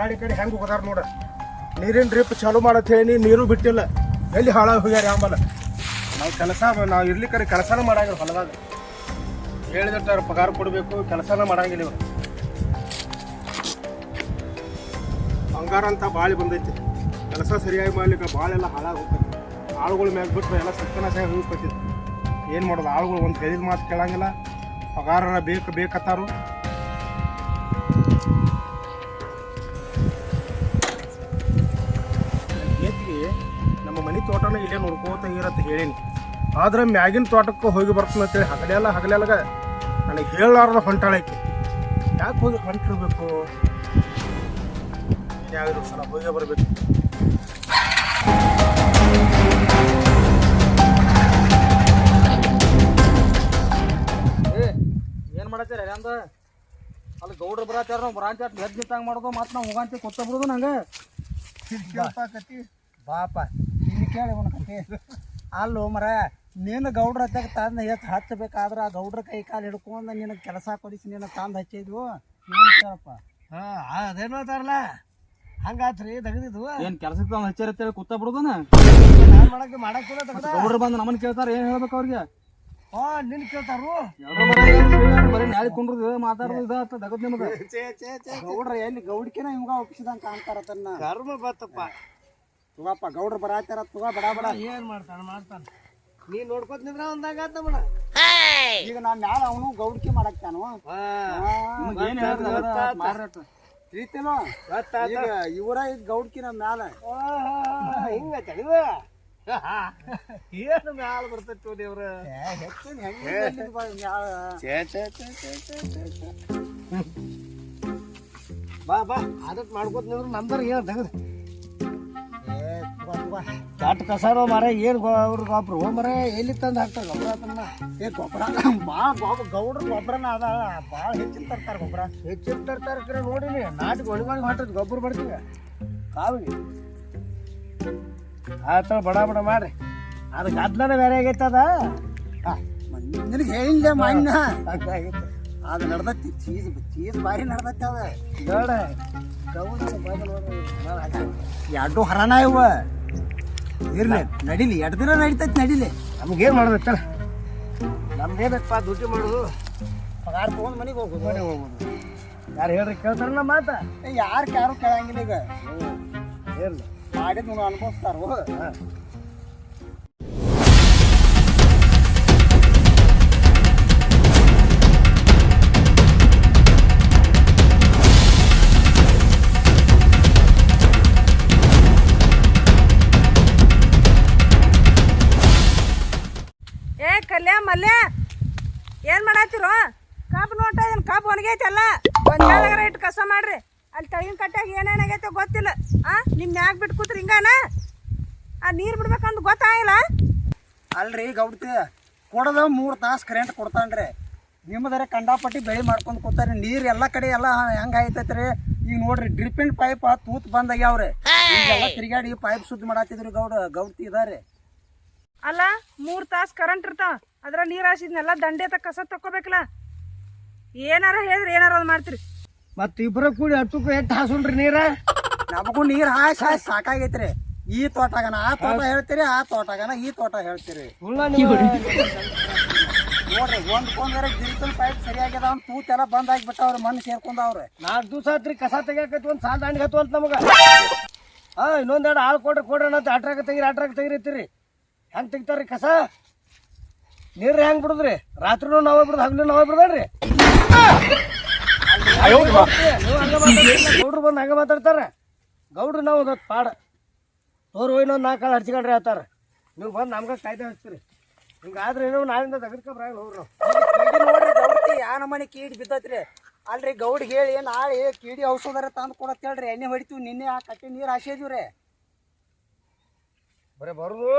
ಕಾಡಿ ಕಡೆ ಹೆಂಗೆ ಹೋಗದಾರ ನೋಡ. ನೀರಿನ ಡ್ರಿಪ್ ಚಾಲು ಮಾಡತ್ ಹೇಳಿ ನೀರು ಬಿಟ್ಟಿಲ್ಲ. ಎಲ್ಲಿ ಹಾಳಾಗಿ ಹೋಗ್ಯಾರ ಆಮೇಲೆ ನಾವು ಕೆಲಸ ನಾವು ಇರ್ಲಿಕ್ಕರೆ ಕೆಲಸನೂ ಮಾಡಂಗಿಲ್ಲ ಹೊಲದಾಗ. ಹೇಳಿದಟ್ಟ ಪಗಾರ ಕೊಡಬೇಕು, ಕೆಲಸನ ಮಾಡಂಗಿಲ್ಲ ಇವ್ರು. ಬಂಗಾರ ಅಂತ ಬಾಳಿ ಬಂದೈತಿ. ಕೆಲಸ ಸರಿಯಾಗಿ ಮಾಡ್ಲಿಕ್ಕೆ ಬಾಳೆಲ್ಲ ಹಾಳಾಗಿ ಹೋಗ್ತೈತಿ. ಆಳುಗಳ ಮ್ಯಾಗ ಬಿಟ್ಟು ಎಲ್ಲ ಸತ್ಯನಾಶ ಹೋಗ್ತೈತಿ. ಏನು ಮಾಡೋದು, ಆಳುಗಳು ಒಂದು ಹೇಳಿದ ಮಾತು ಕೇಳಂಗಿಲ್ಲ. ಪಗಾರನ ಬೇಕು, ಬೇಕತ್ತಾರು. ನೋಡ್ಕೋತ ಇರತ್ತೆ ಹೇಳೀನಿ. ಆದ್ರೆ ಮ್ಯಾಗಿನ ತೋಟಕ್ಕೆ ಹೋಗಿ ಬರ್ತೀನಿ ಅಂತೇಳಿ ಹಗಲೆಲ್ಲ ಹಗಲೆಲ್ಲಗ ನನಗೆ ಹೇಳಲಾರ್ದ ಹೊಂಟಾಳೈತಿ. ಯಾಕೆ ಹೋಗಿ ಹೊಂಟಿರ್ಬೇಕು? ಯಾವ್ದು ಸಲ ಹೋಗಿ ಬರಬೇಕು. ಏ ಏನ್ ಮಾಡತ್ತೀರ ಅಂದ ಅಲ್ಲಿ ಗೌಡ್ರು ಬರತ್ತಾರ ನಾವು ಬರಾಂತ ಎದ್ ನಿಂತಂಗ್ ಮಾಡೋದು ಮತ್ತೆ ನಾವು ಹೋಗಂತ ಕೊತ್ತ ಬಿಡೋದು ನಂಗೆ? ಬಾಪಾ. ಕೇಳಿ ಅವನ ಕತೆ. ಅಲ್ಲೋ ಮರ ನೀನು ಗೌಡ್ರ ಹತ್ತಾಗ ತಂದು ಎತ್ತು ಹಚ್ಚಬೇಕಾದ್ರೆ ಆ ಗೌಡ್ರ ಕೈ ಕಾಲು ಹಿಡ್ಕೊಂಡು ನಿನಗೆ ಕೆಲಸ ಕೊಡಿಸಿ ನೀನು ತಂದು ಹಚ್ಚಿದ್ವು. ಏನು ಕೇಳಪ್ಪ? ಹಾಂ ಅದೇನು ಹೇಳ್ತಾರಲ್ಲ? ಹಂಗಾತ್ರಿ ತೆಗೆದಿದ್ವು. ಏನು ಕೆಲಸಕ್ಕೆ ತಂದು ಹಚ್ಚಿರತ್ತೇಳಿ ಕೂತ ಬಿಡೋದನ? ನಾನು ಮಾಡಕ್ಕೆ ಮಾಡಕ್ಕಿಲ್ಲ ತೆಗ್ದ. ಗೌಡ್ರ ಬಂದು ನಮ್ಮನ್ನು ಕೇಳ್ತಾರೆ ಏನು ಹೇಳ್ಬೇಕು ಅವ್ರಿಗೆ? ಹಾ ನಿನ್ ಕೇಳ್ತಾರು. ಬರೀ ನಾಳೆ ಕುಂಡ್ರದು ಮಾತಾಡೋದು ಇದಾತ ತಗದ್ ನಿಮ್ದು ಗೌಡ್ರ ಎಲ್ಲಿ ಗೌಡ್ಕಿನ ಹಿಂಗ ಒಪ್ಪಿಸಿದಂಗೆ ಕಾಣ್ತಾರ ತನ್ನ. ಕರ್ಮ ಬತ್ತಪ್ಪ ತುಗಪ್ಪ ಗೌಡ್ರು ಬರಾತಾರ ತುಗ ಬಡ ಬಡ. ಏನು ಮಾಡ್ತಾನ ಮಾಡ್ತಾನ. ನೀ ನೋಡ್ಕೊತ ನಿಂದ್ರ ಒಂದಾಗ ತಮ್ಮಣ ಈಗ ನಾನು ಮ್ಯಾಲ ಅವನು ಗೌಡ್ಕಿ ಮಾಡಕ್ತಾನು ತಿಳಿತೇನೋ ಈಗ ಇವರ ಈಗ ಗೌಡ್ಕಿ ನಮ್ ಮ್ಯಾಲ ಹಿಂಗ ತಡಿವ ಏನು ಮ್ಯಾಲ ಬರ್ತೈತಿ ದೇವ್ರ. ಹೆಚ್ಚಿನ ಹೆಂಗೆ ಮ್ಯಾಲ. ಬಾ ಬಾ. ಅದಕ್ಕೆ ಮಾಡ್ಕೋತ ನಿಂದ್ರ ನಂದರ್ ಏನು ತೆಗದು? ಚಾಟ್ ಕಸಾರೋ ಮರ ಏನು ಅವ್ರ ಗೊಬ್ಬರ ಹೋ ಮರ ಎಲ್ಲಿ ತಂದು ಹಾಕ್ತಾರೆ ಗೊಬ್ಬರ ತಮ್ಮ ಏ ಗೊಬ್ಬರ ಭಾಳ ಗೊಬ್ಬರ ಗೌಡ್ರ ಗೊಬ್ಬರನ ಅದ. ಭಾಳ ಹೆಚ್ಚಿನ ತರ್ತಾರೆ ಗೊಬ್ಬರ ಹೆಚ್ಚಿನ ತರ್ತಾರೆ ಕರೆ ನೋಡಿನಿ ನಾಟಿ ಒಣಗಾಗಿ ಮಾಡಿರೋದು ಗೊಬ್ಬರ ಬರ್ತೀವಿ ಕಾವಿಗೆ. ಆತರ ಬಡ ಬಡ ಮಾಡ್ರಿ. ಅದು ಗದ್ಲನ ಬೇರೆ ಆಗೈತೆ ಅದ. ನಿನಗೆ ಹೇಳಿಲ್ಲ ಮಣ್ಣ ಅದು ನಡ್ದತ್ತಿ ಚೀಸ್ ಚೀಸ್ ಭಾರಿ ನಡ್ದತ್ತೆ ಅದ. ನೋಡ ಗೌಡ ಎರಡು ಹರಣ ಇವ. ಇರ್ಲಿ ನಡಿಲಿ ಎರಡು ದಿನ ನಡಿತೈತಿ ನಡಿಲಿ. ನಮ್ಗೇನು ಮಾಡ್ಬೇಕಲ್ಲ ನಮ್ಗೇನಪ್ಪ ದುಡ್ಡು ಮಾಡೋದು ಪಗಾರ ತೊಗೊಂಡು ಮನೆಗೆ ಹೋಗೋದು ಮನೆಗೆ ಹೋಗೋದು ಯಾರು ಹೇಳ್ರಿ ಕೇಳ್ತಾರಲ್ಲ ಮಾತ? ಯಾರು ಯಾರು ಕೇಳಂಗಿಲ್ಲ ಈಗ? ಇರ್ಲಿ. ಮಾಡಿದ್ ಅನ್ಭವಿಸ್ತಾರೋ ಮಲ್ಲೆ ಮಲ್ಯ. ಏನ್ ಮಾಡತ್ತಿರೋ? ಕಾಪು ನೋಟ ಇದನ್ ಕಬ್ಬು ಒಣಗೈತಲ್ಲ ಗೊಂಜಾಳಗರ ಇಟ್ಟು ಕಸ ಮಾಡ್ರಿ. ಅಲ್ಲಿ ತಳಿನ ಕಟ್ಟಾಗ ಏನೇನಾಗೈತೆ ಗೊತ್ತಿಲ್ಲ. ಆ ನಿಮ್ ಮ್ಯಾಗ ಬಿಟ್ಟು ಕೂತ್ರಿ ಹಿಂಗಾನ. ಆ ನೀರ್ ಬಿಡ್ಬೇಕಂತ ಗೊತ್ತಾಗಿಲ್ಲ. ಅಲ್ರಿ ಗೌಡ್ತಿ ಕೊಡದ ಮೂರು ತಾಸು ಕರೆಂಟ್ ಕೊಡ್ತಾನ್ರಿ. ನಿಮ್ಮದರೆ ಕಂಡಾಪಟ್ಟಿ ಬೆಳೆ ಮಾಡ್ಕೊಂಡು ಕೂತಾರಿ. ನೀರು ಎಲ್ಲ ಕಡೆ ಎಲ್ಲ ಹೆಂಗೆ ಆಯ್ತೈತ್ರಿ? ಈಗ ನೋಡ್ರಿ ಡ್ರಿಪ್ಪಿನ ಪೈಪ್ ತೂತ್ ಬಂದಾಗ್ಯಾವ್ರಿ ಈಗೆಲ್ಲ ತಿರುಗಾಡಿ ಪೈಪ್ ಸುದ್ದಿ ಮಾಡತ್ತಿದ್ರಿ ಗೌಡ ಗೌಡ್ತಿ ಇದಾರೆ. ಅಲ್ಲ ಮೂರು ತಾಸು ಕರೆಂಟ್ ಇರ್ತಾವ. ಅದ್ರ ನೀರು ಹಾಸಿದ್ನೆಲ್ಲ ದಂಡೆ ತ ಕಸ ತಕ್ಕೋಬೇಕಲ್ಲ. ಏನಾರ ಹೇಳಿದ್ರೆ ಏನಾರ ಅದು ಮಾಡ್ತೀರಿ. ಮತ್ತೆ ಇಬ್ಬರ ಕೂಡಿ ಹತ್ತಕ್ಕೂ ಎಷ್ಟು ಹಾಸುಣ್ರಿ ನೀರ? ನಮಗೂ ನೀರು ಹಾಸ್ ಹಾಸ್ ಸಾಕಾಗೈತ್ರಿ. ಈ ತೋಟಗನ ಆ ತೋಟ ಹೇಳ್ತೀರಿ ಆ ತೋಟಗನ ಈ ತೋಟ ಹೇಳ್ತೀರಿ. ನೋಡ್ರಿ ಒಂದ್ ಕೊಂದ್ರೆ ಡಿಜಿಟಲ್ ಪೈಪ್ ಸರಿಯಾಗ್ಯದ ಅವ್ನು ತೂತ್ ಎಲ್ಲ ಬಂದ್ ಆಗ್ಬಿಟ್ಟವ್ರ ಮಣ್ಣು ಸೇರ್ಕೊಂಡವ್ರೆ. ನಾಲ್ಕು ದಿವಸ ಆತ್ರಿ ಕಸ ತೆಗಿಯಾಕೈತಿ ಒಂದ್ ಸಾಲ ದಾಂಡಿಗೆ ಹತ್ತು ಅಂತ ನಮಗ. ಹಾ ಇನ್ನೊಂದೆರಡು ಹಾಲು ಕೊಡ್ರಿ ಕೊಡ್ರಿ ಅಂತ ಅಟ್ರಾಗ ತೆಗಿರಿ ಅಟ್ರಾಗ ತೆಗಿರಿತ್ತೀರಿ ಹೆಂಗ್ ತೆಗಿತಾರ್ರಿ ಕಸ? ನೀರು ಹೆಂಗ್ ಬಿಡುದ್ರಿ? ರಾತ್ರಿನೂ ನಾವೇ ಬಿಡುದು ಹಗಲು ನಾವೇ ಬಿಡದ್ರಿ ಗೌಡ್ರು ಬಂದು ಹಂಗ ಮಾತಾಡ್ತಾರ. ಗೌಡ್ರು ನಾವು ಒಂದು ಪಾಡ. ತೋರು ಇನ್ನೊಂದು ನಾಲ್ಕು ಕಾಳು ಹಚ್ಕೊಂಡ್ರಿ ಹೇಳ್ತಾರ ನೀವು ಬಂದು ನಮ್ಗೆ ಕಾಯ್ದೆ ಹಚ್ತೀರಿ. ಹಿಂಗಾದ್ರೆ ಏನೋ ನಾಳಿಂದ ತೆಗೆದ್ಕೊಂಡ್ರೆ ಹೋಗ್ರಿ. ನಾವು ಕೀಡಿ ನೋಡ್ರಿ ಗೌಡ್ತಿ ಯಾ ನಮ್ಮನೆ ಕೀಡಿ ಬಿದ್ದತ್ರಿ. ಅಲ್ರಿ ಗೌಡ್ ಹೇಳಿ ನಾಳೆ ಕೀಡಿ ಔಷಧರ ತಂದು ಕೊಡತ್ ಹೇಳ್ರಿ. ಎಣ್ಣೆ ಹೊಡಿತೀವಿ ನಿನ್ನೆ ಆ ಕಟ್ಟಿ ನೀರು ಹಾಸಿದ್ವಿ ಬರೀ ಬರುದು.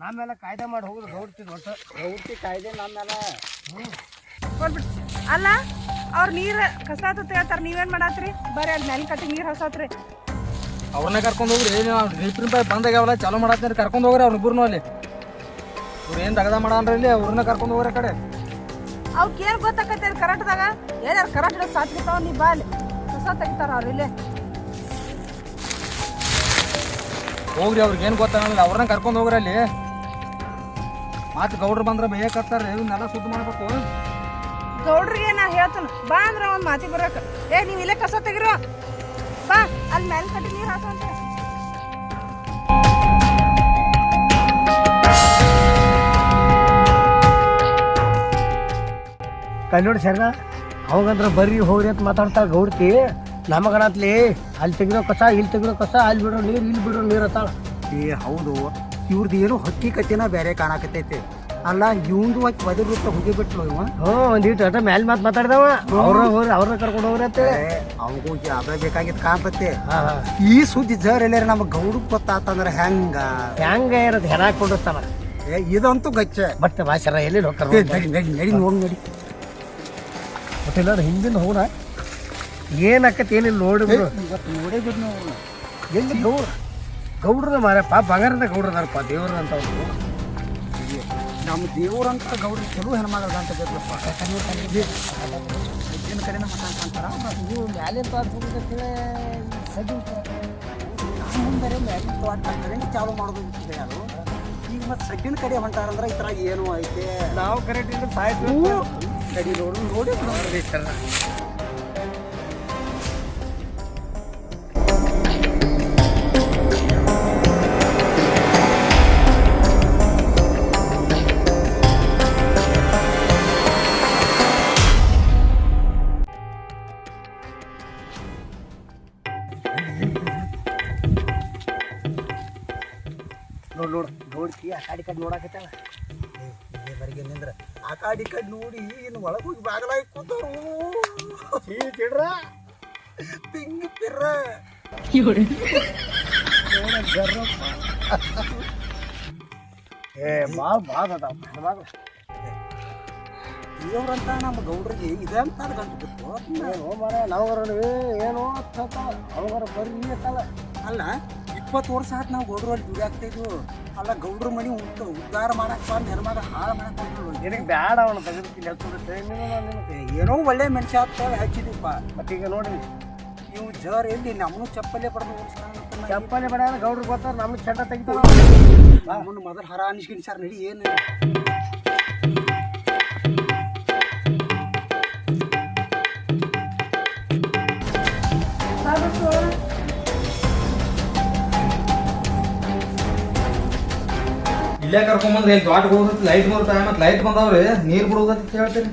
ನಾಮೆಲ್ಲ ಕಾಯ್ದೆ ಮಾಡಿ ಹೋಗುದು ಗೌಡ್ತಿ ಕಾಯ್ದೆ ನಮ್ಮ ಮೇಲೆ ಅಲ್ಲ ಅವ್ರ ನೀರ್ ಕಸ ಆತತ್ ಹೇಳ್ತಾರ ನೀವೇನ್ ಮಾಡತ್ರಿ? ಬರೀ ಅಲ್ಲಿ ನೆಲ್ ಕಟ್ಟಿ ನೀರ್ ಹಸಾತ್ರಿ ಅವ್ರನ್ನ ಕರ್ಕೊಂಡು ಹೋಗ್ರಿ. ಡ್ರಿಪ್ರಿನ್ ಪೈಪ್ ಬಂದಾಗ್ಯಾವಲ್ಲ ಚಾಲೂ ಮಾಡತ್ತೀರಿ ಕರ್ಕೊಂಡು ಹೋಗ್ರಿ ಅವ್ರ ಇಬ್ಬರು ಅಲ್ಲಿ. ಇವ್ರು ಏನ್ ದಗದ ಮಾಡ್ರಿ ಇಲ್ಲಿ ಅವ್ರನ್ನ ಕರ್ಕೊಂಡು ಹೋಗ್ರಿ ಕಡೆ. ಅವ್ಕ ಏನ್ ಗೊತ್ತಾಕತ್ತೆ ಕರೆಂಟ್ದಾಗ? ಏನಾರ ಕರೆಂಟ್ ಸಾತ್ ಬಿಡ್ತಾವ ನೀ ಬಾ ಅಲ್ಲಿ. ಕಸ ಕಸ ತೆಗಿತಾರ ಅವ್ರ ಇಲ್ಲಿ. ಹೋಗ್ರಿ ಅವ್ರಿಗೆ ಏನು ಗೊತ್ತಾಗಲ್ಲ ಅವ್ರನ್ನ ಕರ್ಕೊಂಡು ಹೋಗ್ರಿ ಅಲ್ಲಿ. ಮಾತು ಗೌಡ್ರು ಬಂದ್ರೆ ಬೇಕತ್ತಾರ ಇವನ್ನೆಲ್ಲ ಸುದ್ದಿ ಮಾಡ್ಬೇಕು. ಗೌಡ್ರಿಗೆ ನಾ ಹೇಳ್ತಾನ. ಬಾ ಅಂದ್ರೆ ಒಂದ್ ಮಾತಿ ಬರಕ. ಏ ನೀವ್ ಇಲ್ಲೇ ಕಸ ತೆಗಿರೋ? ಬಾ ಅಲ್ಲಿ ಮೇಲೆ ಕಟ್ಟಿ ನೀರ್ ಹಾಕಂತ ಕೈ ನೋಡಿ ಸರ್ ಅವಾಗಂದ್ರೆ ಬರ್ರಿ ಹೋಗ್ರಿ ಅಂತ ಮಾತಾಡ್ತಾಳ ಗೌಡ್ತಿ ನಮಗನತ್ಲಿ ಅಲ್ಲಿ ತೆಗಿರೋ ಕಸ ಇಲ್ಲಿ ತೆಗಿರೋ ಕಸ ಅಲ್ಲಿ ಬಿಡೋ ನೀರು ಇಲ್ಲಿ ಬಿಡೋ ನೀರು ಅತ್ತಾಳ ಏ ಹೌದು. ಇವ್ರದ್ದು ಏನೋ ಕತ್ತಿನ ಬೇರೆ ಕಾಣಕತ್ತೈತಿ. ಅಲ್ಲ ಇವಂದು ಹಾಕಿ ಬದಲ್ ರೂಪ ಹೋಗಿ ಬಿಟ್ಲು ಇವ. ಹ್ಞೂ ಒಂದಿಟ್ಟು ಅಟ ಮ್ಯಾಲೆ ಮಾತು ಮಾತಾಡ್ದವ. ಅವ್ರ ಹೋಗ್ರಿ ಅವ್ರನ್ನ ಕರ್ಕೊಂಡು ಹೋಗ್ರಿ ಅವ್ಗೂ ಜಾಬ ಬೇಕಾಗಿತ್ತು ಕಾಣ್ತತಿ. ಹಾಂ ಹಾಂ. ಈ ಸುದ್ದಿ ಜರ್ ಎಲ್ಲಾರ ನಮ್ಗೆ ಗೌಡಕ್ ಗೊತ್ತಾತಂದ್ರೆ ಹೆಂಗ? ಹೆಂಗ ಇರೋದು ಹೆರ ಕೊಂಡಿರ್ತಾನ ಏ ಇದಂತೂ ಗಚ್ಚ. ಬಟ್ ಭಾಷರ ಎಲ್ಲಿ ನೋಡಿ ನೋಡಿ ನಡಿ ನಡಿ ನಡಿ ನೋಡ್ ನಡಿ. ಮತ್ತೆ ಎಲ್ಲಾರು ಹಿಂದಿನ ಹೋಗ ಏನಾಕತಿ ಏನಿಲ್ಲ ನೋಡಿ ನೋಡೇ ಬಿಡ್ ನಾವು ಎಲ್ಲಿ ಗೌಡ್ರ ಗೌಡ್ರದ ಮಾರಪ್ಪ ಬಂಗಾರದ ಗೌಡ್ರದಾರಪ್ಪ ದೇವ್ರದಂತ ಅಂತ ಅವ್ರು. ನಮ್ಮ ದೇವ್ರಂತ ಗೌಡ್ರ ಚಲೋ ಹೆಣ್ಮಗಳ ಅಂತ ಗೊತ್ತಪ್ಪ ಹೆಚ್ಚಿನ ಕಡೆನ ಮಾತಾಡ್ತಾರ ನೀವು ಮ್ಯಾಲೆ ಮುಂದೆ ಕರೆಂಟ್ ಚಾಲು ಮಾಡೋದು ಈಗ ಮತ್ತೆ ಸಡ್ಡಿನ ಕಡೆ ಹೊಂಟಾರಂದ್ರೆ ಈ ಥರ ಏನು ಐತೆ? ನಾವು ಕರೆಕ್ಟ್ ಇದ್ರೆ ಸಾಯ್ತು ಕಡಿ ನೋಡಿ ನೋಡಿ ನೋಡ್ ಆ ಕಡೆ ಕಡೆ ನೋಡಾಕತ್ತಾಳ ಬರಿಗೆ ನಿಂದ್ರ ಆ ಕಾಡಿ ಕಡೆ ನೋಡಿ ಇನ್ನು ಒಳಗೆ ಹೋಗಿ ಬಾಗಲಾಗಿ ಕೂತರು ಚಿಡ್ರ ಪಿಂಗ್ ಪಿರ್ರ ಏ ಭಾಳ ಭಾಳ ಅದಾವ ದೇವ್ರಂತ ನಮ್ಮ ಗೌಡ್ರಿಗೆ ಇದಂತ ಗಂಟು ಬಿತ್ತು. ಏನು ಮರ ನಾವ್ಗಾರ ಏನೋ ಅವ್ರ ಬರ್ರಿ ಅಂತಲ್ಲ ಅಲ್ಲ ಇಪ್ಪತ್ತು ವರ್ಷ ಆಯ್ತು ನಾವು ಗೌಡ್ರಲ್ಲಿ ದುಡಿಯಾಗ್ತಾ ಇದ್ವು. ಅಲ್ಲ ಗೌಡ್ರ ಮನೆ ಉದ್ದ ಉದ್ಧಾರ ಮಾಡಕ್ಕ ಬಂದು ಹೆಣ್ಮಗ ಹಾಳು ಮಾಡಕ್ಕೆ ಬಂದ್ರು ನಿನಗೆ ಬೇಡ ಅವನ ತೆಗೆದಕ್ಕೆ ಹೇಳ್ತದೆ ಏನೋ ಒಳ್ಳೆ ಮನುಷ್ಯ ಆಗ್ತಾವೆ ಹಚ್ಚಿದೀಪ. ಮತ್ತೆ ಈಗ ನೋಡಿ ನೀವು ಜರ್ ಎಲ್ಲಿ ನಮ್ಮನ್ನು ಚಪ್ಪಲೆ ಪಡೆದು ಚಪ್ಪಲೆ ಚಪ್ಪಲಿ ಬಡ ಗೌಡ್ರು ಬರ್ತಾರೆ ನಮ್ಗೆ ಚಟ ತೆಗಿತಾರ. ಮೊದಲು ಹರ ಅನಿಸ್ಕಿನ್ ಸರ್ ನಡಿ ಏನು ಇಲ್ಲೇ ಕರ್ಕೊಂಬಂದ್ರೆ ಇಲ್ಲಿ ದಾಟ್ ಹೋಗುತ್ತೆ ಲೈಟ್ ಬರುತ್ತಾ? ಮತ್ತೆ ಲೈಟ್ ಬಂದಾವ್ರಿ? ನೀರು ಬಿಡೋದಕ್ಕೆ ಹೇಳ್ತೀರಿ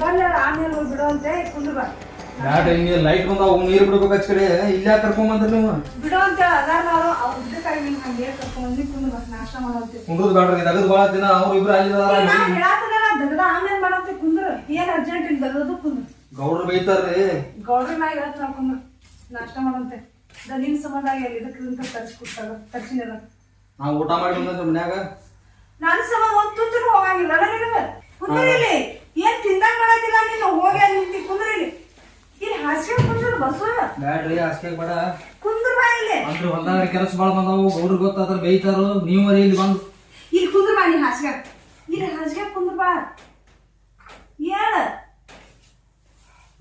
ಬಲ್ಲ ಆಮೇಲೆ ಹೋಗಿ ಬಿಡು ಅಂತೆ ಕುಂದ್ರ ಬಾ ಹಿಂಗೆ ಲೈಟ್ ಬಂದಾವ ನೀರು ಬಿಡ್ಬೇಕು ಕಡೆ. ಇಲ್ಲೇ ಕರ್ಕೊಂಬಂದ್ರಿ ನೀವು? ಬಿಡು ಅಂತ ಅದಾರ ಅವರು ಅವ್ರ ಉದ್ದಕ್ಕಾಗಿ ನಿನ್ ಹಂಗೆ ಕರ್ಕೊಂಡ್ ಕುಂದ್ರ ಬಾ ನಾಷ್ಟ ಮಾಡೋಂತೆ ಕುಂಡ್ರದ್ ಬ್ಯಾಡ್ರಿ ತೆಗೆದು ಭಾಳ ದಿನ ಅವ್ರು ಇಬ್ರು ಅಲ್ಲಿದಾರ ನಾ ಹೇಳಾತನ ದಗದ ಆಮೇಲೆ ಮಾಡಂತೆ ಕುಂದ್ರ ಏನ್ ಅರ್ಜೆಂಟ್ ಇಲ್ಲ ದಗದು ಕುಂದ್ರ ಗೌಡ್ರು ಬೈತಾರ್ರಿ. ಗೌಡ್ರ ನಾ ಹೇಳ್ತ ನಾವು ಕುಂದ್ರ ನಾಷ್ಟ ಮಾಡಂತೆ. ನಿನ್ ಸಂಬಂಧ ಎಲ್ಲಿ ಇದಕ್ಕೆ ತರಿಸಿ ಕೊಡ್ತಾರ ತರ್ಸಿನಿಲ್ಲ. ನಾವು ಊಟ ಮಾಡಿ ಬಂದ್ರೆ ಮನ್ಯಾಗ. ನನ್ನ ಸಮ ಒಂದ್ ತುತ್ತೂ ಹೋಗಂಗಿಲ್ಲ. ನಿನಗ? ಕುಂದ್ರಿಲಿ. ಏನ್ ತಿಂದಂಗ್ ಮಾಡತ್ತಿಲ್ಲ ನೀನು? ಹೋಗಿ ಅಲ್ಲಿ ನಿಂತಿ ಕುಂದ್ರಿಲಿ. ಇಲ್ಲಿ ಹಾಸ್ಯ ಕುಂದ್ರ ಬಸ್ಸು? ಬ್ಯಾಡ್ರಿ ಆಸ್ಕೆ ಬೇಡ. ಕುಂದ್ರ ಬಾ ಇಲ್ಲಿ. ಅಂದ್ರೆ ಹೊಲ್ದಾಗ ಕೆಲಸ ಭಾಳ ಬಂದಾವು. ಗೌಡ್ರು ಗೊತ್ತಾದ್ರೆ ಬೈತಾರು. ನೀವು ಇಲ್ಲಿ ಬಂದು. ಇಲ್ಲಿ ಕುಂದ್ರ ಬಾ ನೀ ಹಾಸ್ಯ ಇಲ್ಲಿ ಹಾಸ್ಯ ಕುಂದ್ರ ಬಾ. ಹೇಳ.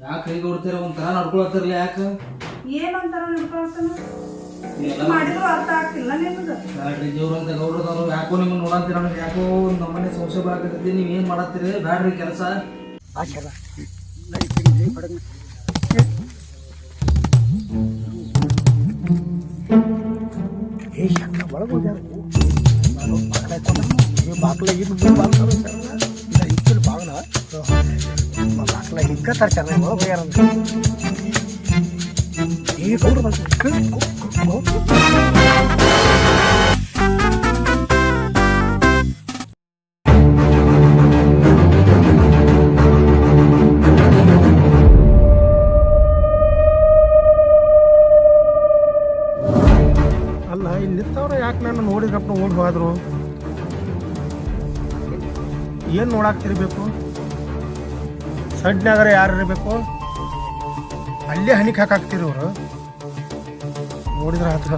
ಯಾಕೆ ಕೈ ಕೊಡ್ತೀರ ಒಂಥರ ನಡ್ಕೊಳತ್ತಿರ್ಲಿ ಯಾಕೆ? ಏನಂತಾರ ನಿಡ್ಕೊಳ್ತಾನ ಮಾಡಿದ್ರು ಅರ್ಥ ಆಗ್ತಿಲ್ಲ ನಿನಗ ಬ್ಯಾಡ್ರಿ ದೇವ್ರು ಅಂತ ಗೌಡ್ರದವ್ರು ಯಾಕೋ ನಿಮ್ಮನ್ನ ನೋಡಂತೀರ ನನಗೆ ಯಾಕೋ ನಮ್ಮನೆ ಸಂಶಯ ಬರಾಕತ್ತೈತಿ ನೀವು ಏನು ಮಾಡತ್ತೀರಿ? ಬ್ಯಾಡ್ರಿ ಕೆಲಸ. ಆಚಾರ ಏ ಶಂಕ ಒಳಗೆ ಹೋಗ್ಯಾರ ನಾನು ಬಾಗ್ಲ ಹಾಕೊಂಡ ಬಾಗ್ಲ ಇದು ಮುಂದೆ ಬಾಗ್ಲ ಇಲ್ಲ ಇಕ್ಕಲ್ ಬಾಗ್ಲ ಬಾಗ್ಲ ಹಿಕ್ಕತ್ತಾರ ಚೆನ್ನಾಗಿ ಒಳಗೆ ಹೋಗ್ಯಾರ ಏ ಗೌಡ್ರು ಬಂತು ನೋಡಾಕ್ತಿರ್ಬೇಕು ಸಡ್ನಾಗರ ಯಾರು ಇರಬೇಕು ಅಲ್ಲೇ ಹನಿಕ್ ಹಾಕಾಕ್ತಿರೋರು. ನೋಡಿದ್ರೆ ಹತ್ರ